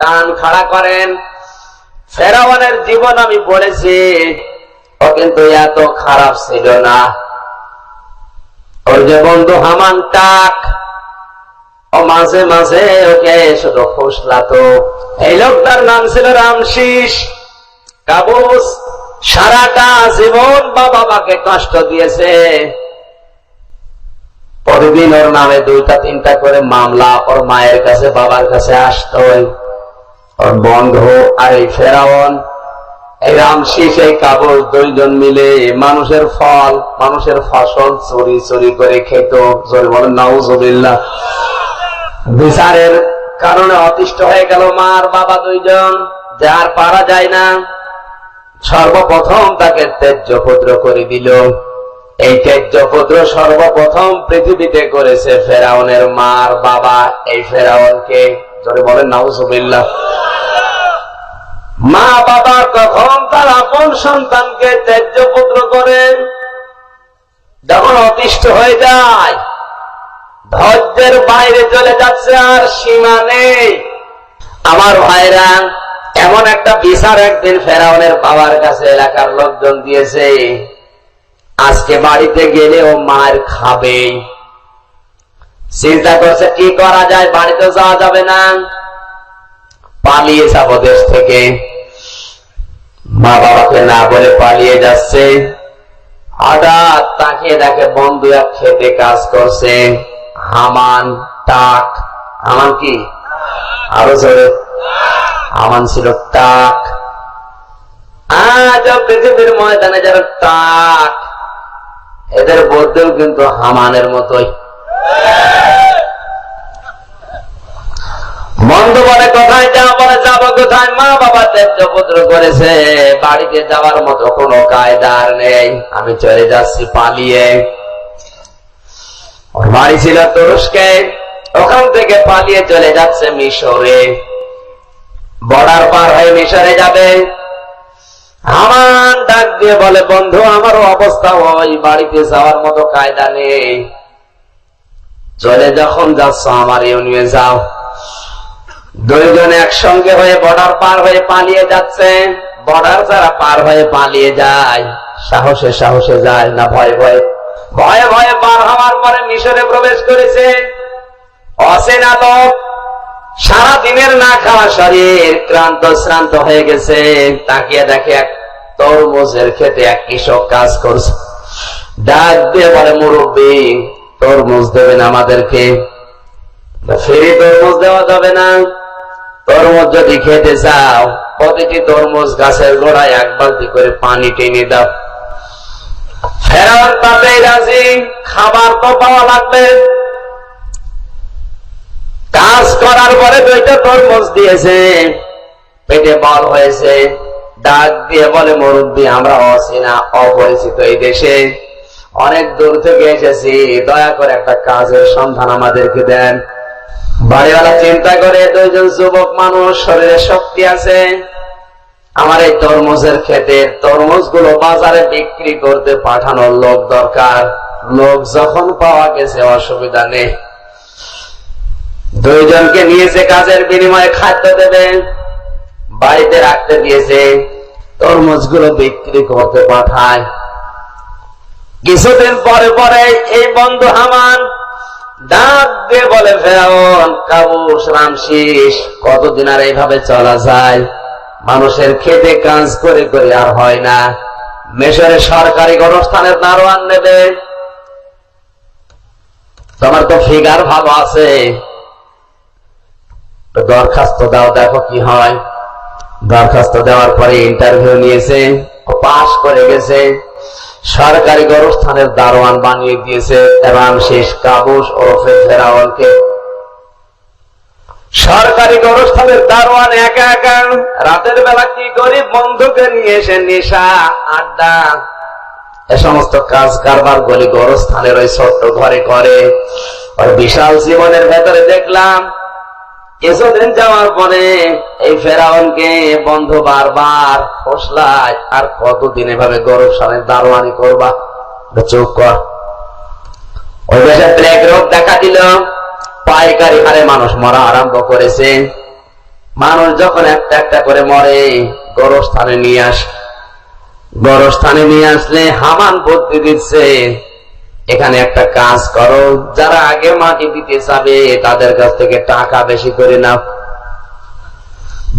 কান খাড়া করেন। ফেরাওয়ানের জীবন আমি পড়েছি ও কিন্তু এত খারাপ ছিল না। ওর যে বন্ধু হামান টাক ও মাঝে মাঝে ওকে শুধু ফুসলাতো। এই লোকটার নাম ছিল রামশিস। কাবুস, সারাটা জীবন বাবা মাকে কষ্ট দিয়েছে। প্রতিদিন ওর নামে দুইটা তিনটা করে মামলা ওর মায়ের কাছে, বাবার কাছে আসতো। ওর বন্ধু আর এই ফেরাওন এই রামশিস এই কাবুস দুইজন মিলে মানুষের ফল, মানুষের ফসল চুরি চুরি করে খেত। নাউজুবিল্লাহ। বিচারের কারণে অতিষ্ঠ হয়ে গেল মার বাবা দুইজন যার পারা যায় না। সর্বপ্রথম তাকে তেজ্য করে দিল। এই তেজ্য সর্বপ্রথম পৃথিবীতে করেছে ফেরাউনের মার বাবা, এই ফেরাউনকে। জোরে বলেন, নাউজুবিল্লাহ। মা বাবা কখন তার আপন সন্তানকে ত্যায্য পুত্র করেন যখন অতিষ্ঠ হয়ে যায়, ধৈর্যের বাইরে চলে যাচ্ছে আর সীমা নেই। আমার ভাইরা, এমন একটা বিচার একদিন ফেরাউনের বাবার কাছে এলাকার লোকজন দিয়েছে। আজকে বাড়িতে গেলে ও মার খাবে চিন্তা করছে, কি করা যায়? বাড়িতে যাওয়া যাবে না। পালিয়ে যাব দেশ থেকে। মা বাবাকে না বলে পালিয়ে যাচ্ছে। হঠাৎ তাকিয়ে দেখে বন্ধু এক খেতে কাজ করছে। হামান, টাক। হামান কি? আরও জোরে। হামান ছিল টাক। আজ পৃথিবীর ময়দানে যারা টাক। এদের বলতেও কিন্তু হামানের মতোই। মন্দ বলে কোথায় যাও বলে যাব কোথায় মা বাবা ত্যায্য পুত্র করেছে। বাড়িতে যাওয়ার মতো কোনো কায়দার নেই। আমি চলে যাচ্ছি পালিয়ে। ওর বাড়ি ছিল তুরস্কে। ওখান থেকে পালিয়ে চলে যাচ্ছে মিশরে। বর্ডার পার হয়ে মিশরে যাবে। আমার ডাক দিয়ে বলে, বন্ধু, আমারও অবস্থা ওই বাড়িতে যাওয়ার মতো কায়দা নেই। চলে যখন যাচ্ছ আমার ইউনিয়ে যাও। দুইজন একসঙ্গে হয়ে বর্ডার পার হয়ে পালিয়ে যাচ্ছে। বর্ডার যারা পার হয়ে পালিয়ে যায়, সাহসে সাহসে যায় না ভয় ভয়ে। ভয়ে ভয়ে পার হওয়ার পরে মিশরে প্রবেশ করেছে। অচেনা লোক, সারা দিনের না খাওয়া শরীর ক্রান্ত শ্রান্ত হয়ে গেছে। তাকিয়ে দেখে এক তরমুজের খেতে এক কৃষক কাজ করছে। ডাক দিয়ে বলে, মুরব্বী, তরমুজ দেবেন আমাদেরকে। ফেরি তরমুজ দেওয়া যাবে না। তরমুজ যদি খেতে চাও, প্রতিটি তরমুজ গাছের গোড়ায় এক বালতি করে পানি টেনে দাও। খাবার তো পাওয়া লাগবে। কাজ করার পরে দুইটা তরমুজ দিয়েছে। পেটে বল হয়েছে, ডাক দিয়ে বলে, মুরব্বী, আমরা অচেনা, অপরিচিত এই দেশে। অনেক দূর থেকে এসেছি, দয়া করে একটা কাজের সন্ধান আমাদেরকে দেন। বাড়িওয়ালা চিন্তা করে, দুইজন যুবক মানুষ, শরীরে শক্তি আছে। আমার এই তরমুজের ক্ষেতে তরমুজগুলো বাজারে বিক্রি করতে পাঠানোর লোক দরকার। লোক যখন পাওয়া গেছে, অসুবিধা নেই। দুইজনকে নিয়েছে কাজের বিনিময়ে খাদ্য দেবে, বাড়িতে রাখতে দিয়েছে তরমুজগুলো বিক্রি করতে পাঠায়। কিছুদিন পরে পরে এই বন্ধু হামান ডাক দিয়ে বলে ফেরাউন কাবুস রামশিস কতদিন আর এইভাবে চলা যায়? মানুষের খেতে কাজ করে করে আর হয় না। মেশরে সরকারি গণস্থানের দারোয়ান নেবে। তোমার তো ফিগার ভালো আছে। দরখাস্ত দাও, দেখো কি হয়। দরখাস্ত দেওয়ার পরে ইন্টারভিউ নিয়েছে পাশ করে গেছে। সরকারি গরস্থানের দারোয়ান বানিয়ে দিয়েছে এবং শেষ কাবুস ওরফে ফেরাওয়ালকে সরকারি গরস্থানের দারোয়ান একা একা, রাতের বেলা কি গরিব বন্ধুকে নিয়ে এসে নেশা, আড্ডা? এ সমস্ত কাজ কারবার গলি গরস্থানের ওই ছোট্ট ঘরে করে। ওই বিশাল জীবনের ভেতরে দেখলাম কিছুদিন যাওয়ার পরে এই ফেরাউনকে বন্ধ বারবার ফসলায় আর কতদিন এভাবে গরব সামনে দারোয়ানি করবা? চুপ কর। ওই দেশে প্লেগ রোগ দেখা দিল। পাইকারি হারে মানুষ মরা আরম্ভ করেছে। মানুষ যখন একটা একটা করে মরে, গরস্থানে নিয়ে আস গরস্থানে নিয়ে আসলে হামান বুদ্ধি দিচ্ছে এখানে একটা কাজ করো। যারা আগে মাটি দিতে যাবে, তাদের কাছ থেকে টাকা বেশি করে নাও।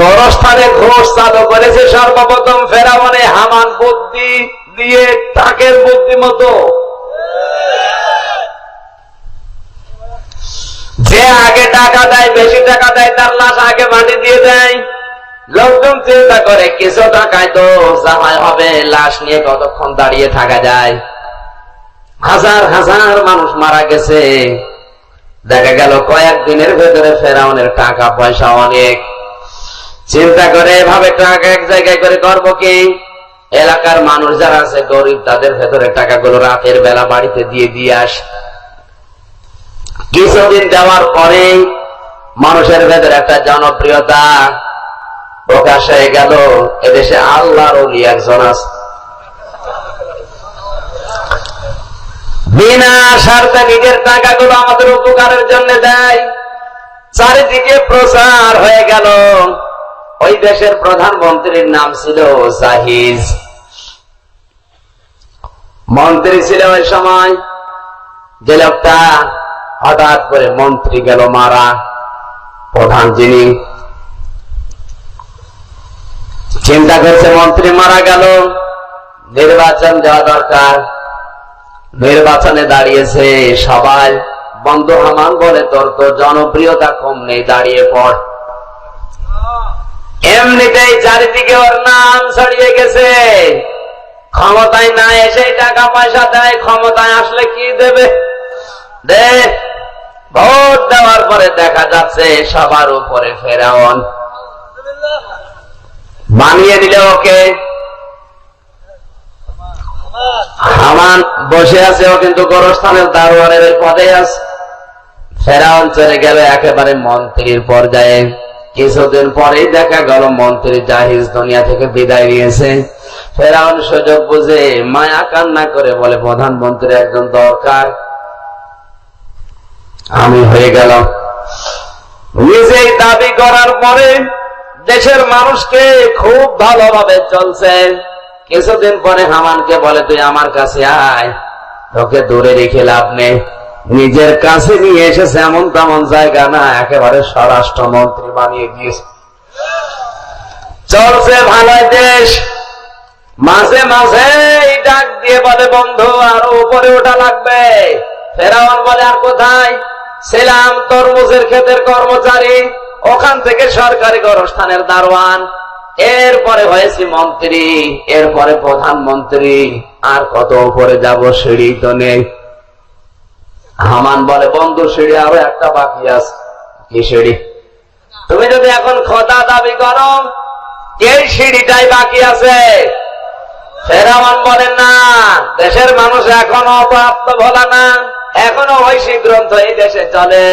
গরস্থানে ঘোষ চালু করেছে সর্বপ্রথম ফেরামনে হামান বুদ্ধি দিয়ে টাকের বুদ্ধি মতো। যে আগে টাকা দেয়, বেশি টাকা দেয়, তার লাশ আগে মাটি দিয়ে দেয়। লোকজন চিন্তা করে, কিছু টাকায় তো জামাই হবে, লাশ নিয়ে কতক্ষণ দাঁড়িয়ে থাকা যায়? হাজার হাজার মানুষ মারা গেছে। দেখা গেল কয়েকদিনের ভেতরে ফেরাউনের টাকা পয়সা অনেক। চিন্তা করে এভাবে টাকা এক জায়গায় করে করব কি? এলাকার মানুষ যারা আছে, গরিব, তাদের ভেতরে টাকাগুলো রাতের বেলা বাড়িতে দিয়ে দিয়ে আস। কিছুদিন দেওয়ার পরে মানুষের ভেতরে একটা জনপ্রিয়তা প্রকাশ হয়ে গেল। এদেশে আল্লাহর একজন আছে। বিনা স্বার্থে নিজের টাকাগুলো আমাদের উপকারের জন্য দেয়। চারিদিকে প্রচার হয়ে গেল। ওই দেশের প্রধানমন্ত্রীর নাম ছিল জাহিজ। মন্ত্রী ছিল ওই সময়। যে লোকটা হঠাৎ করে মন্ত্রী গেল মারা, প্রধান যিনি। চিন্তা করছে মন্ত্রী মারা গেল। নির্বাচন দেওয়া দরকার। নির্বাচনে দাঁড়িয়েছে, সবাই বন্ধু হামান বলে তোর তো জনপ্রিয়তা কম নেই, দাঁড়িয়ে পড়। এমনিতেই চারিদিকে ওর নাম ছড়িয়ে গেছে। ক্ষমতায় না এসে টাকা পয়সা দেয়, ক্ষমতায় আসলে কি দেবে? দে, ভোট দেওয়ার পরে দেখা যাচ্ছে সবার উপরে ফেরাউন। বানিয়ে দিলে ওকে। হামান বসে আছে, ও কিন্তু গোরস্থানের দারোয়ানের পদে আছে। ফেরাউন চলে গেল একেবারে মন্ত্রীর পর্যায়ে। কিছুদিন পরেই দেখা গেল মন্ত্রী জাহিজ দুনিয়া থেকে বিদায় নিয়েছে। ফেরাউন সুযোগ বুঝে মায়া কান্না করে বলে, প্রধানমন্ত্রী, একজন দরকার। আমি হয়ে গেলাম। নিজেই দাবি করার পরে দেশের মানুষকে খুব ভালোভাবে চলছে। কিছুদিন পরে হামানকে বলে, তুই আমার কাছে আয়, তোকে দূরে রেখে লাভ নেই। নিজের কাছে নিয়ে এসেছে এমন তেমন জায়গা না, একেবারে স্বরাষ্ট্রমন্ত্রী বানিয়ে দিয়েছে। চলছে ভালো দেশ। মাঝে মাঝে ডাক দিয়ে বলে, বন্ধু, আরও উপরে ওঠা লাগবে। ফেরাওয়ান বলে, আর কোথায়? ছিলাম তরমুজের ক্ষেতের কর্মচারী, ওখান থেকে সরকারি গরস্থানের দারোয়ান। এরপরে হয়েছি মন্ত্রী, এরপরে প্রধানমন্ত্রী, আর কত উপরে যাব সিঁড়ি তো নেই। হামান বলে, বন্ধু, সিঁড়ি আরও একটা বাকি আছে। কি সিঁড়ি? তুমি যদি এখন খোদা দাবি করো, এই সিঁড়িটাই বাকি আছে। ফেরামান বলেন না, দেশের মানুষ এখনও প্রাপ্ত ভোলা না, এখনও ঐশী গ্রন্থ এই দেশে চলে।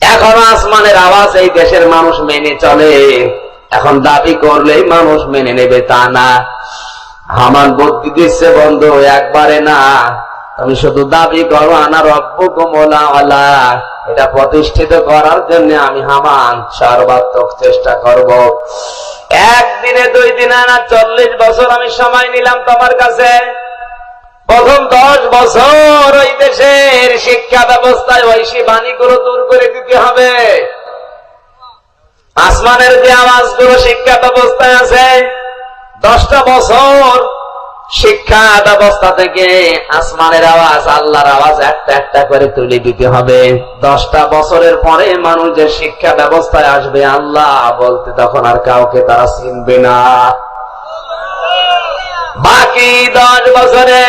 এখনও আসমানের আওয়াজ এই দেশের মানুষ মেনে চলে। এখন দাবি করলেই মানুষ মেনে নেবে তা না। আমার বুদ্ধি দিচ্ছে বন্ধু, একবারে না। আমি শুধু দাবি করো, আনা রব্য কোমলা এটা প্রতিষ্ঠিত করার জন্য আমি হামান সর্বাত্মক চেষ্টা করব। একদিনে, দুই দিনে না, চল্লিশ বছর আমি সময় নিলাম তোমার কাছে। প্রথম দশ বছর ওই দেশের শিক্ষা ব্যবস্থায় ঐশী বাণীগুলো দূর করে দিতে হবে। আসমানের যে আওয়াজগুলো শিক্ষা ব্যবস্থায় আছে, দশটা বছর শিক্ষা ব্যবস্থা থেকে আসমানের আওয়াজ, আল্লাহর আওয়াজ একটা একটা করে তুলে দিতে হবে। দশটা বছরের পরে মানুষ যে শিক্ষা ব্যবস্থায় আসবে, আল্লাহ বলতে তখন আর কাউকে তারা চিনবে না। বাকি দশ বছরে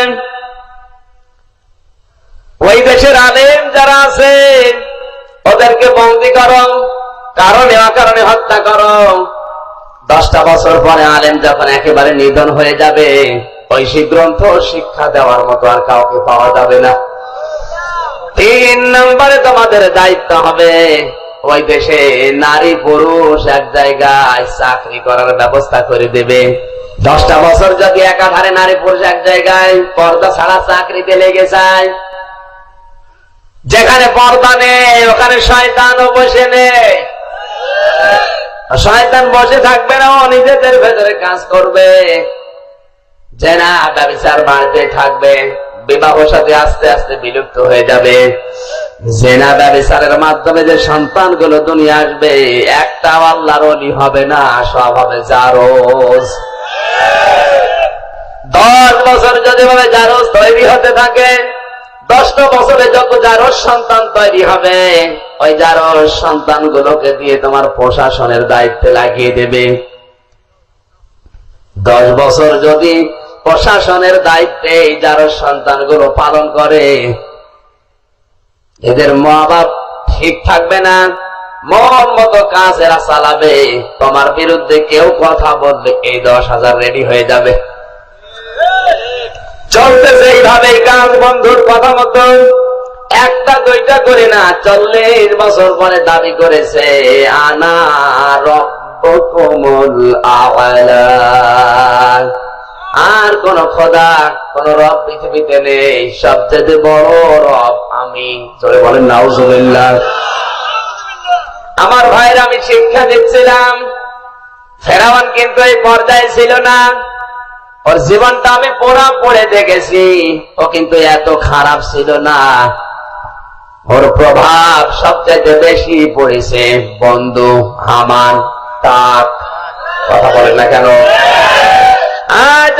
ওই দেশের আলেম যারা আছে, ওদেরকে বন্দি করো। কারণে অকারণে হত্যা করো। দশটা বছর পরে আলেম যখন একেবারে নিধন হয়ে যাবে ঐশী গ্রন্থ শিক্ষা দেওয়ার মতো আর কাউকে পাওয়া যাবে না। তিন নম্বরে তোমাদের দায়িত্ব হবে, ওই দেশে নারী পুরুষ এক জায়গায় চাকরি করার ব্যবস্থা করে দেবে। দশটা বছর যদি একাধারে নারী পুরুষ এক জায়গায় পর্দা ছাড়া চাকরিতে লেগে যায়, যেখানে পর্দা নেই, ওখানে শয়তানও বসে নেই। শয়তান বসে থাকবে না, ও নিজেদের ভেতরে কাজ করবে। জেনা ব্যবচার বাড়তে থাকবে, বিবাহ সাথে আস্তে আস্তে বিলুপ্ত হয়ে যাবে। জেনা ব্যবচারের মাধ্যমে যে সন্তানগুলো দুনিয়া আসবে একটা আল্লাহর অলি হবে না, সব হবে জারোজ। দশ বছর যদি ভাবে জারজ তৈরি হতে থাকে দশটা বছরে যত জারজ সন্তান তৈরি হবে ওই জারজ সন্তান গুলোকে দিয়ে তোমার প্রশাসনের দায়িত্বে লাগিয়ে দেবে। দশ বছর যদি প্রশাসনের দায়িত্বে এই জারজ সন্তানগুলো পালন করে, এদের মা বাপ ঠিক থাকবে না, মন মতো কাজ এরা চালাবে, তোমার বিরুদ্ধে কেউ কথা বলবে এই দশ হাজার রেডি হয়ে যাবে। চলতেছে এইভাবে কাজ, বন্ধুর কথা মতো। একটা, দুইটা করে না, চল্লিশ বছর পরে দাবি করেছে, আনা রব্বকুমুল আওয়ালা। আর কোন খোদা, কোন রব পৃথিবীতে নেই, সবচেয়ে বড় রব আমি। চলে বলেন আমার ভাইয়ের আমি শিক্ষা দিচ্ছিলাম ফেরাওয়ান কিন্তু এই পর্যায়ে ছিল না। ওর জীবনটা আমি পোড়া পড়ে দেখেছি, ও কিন্তু এত খারাপ ছিল না। ওর প্রভাব সবচেয়ে বেশি পড়েছে বন্ধু হামান তাক কথা বলেন না কেন? আজ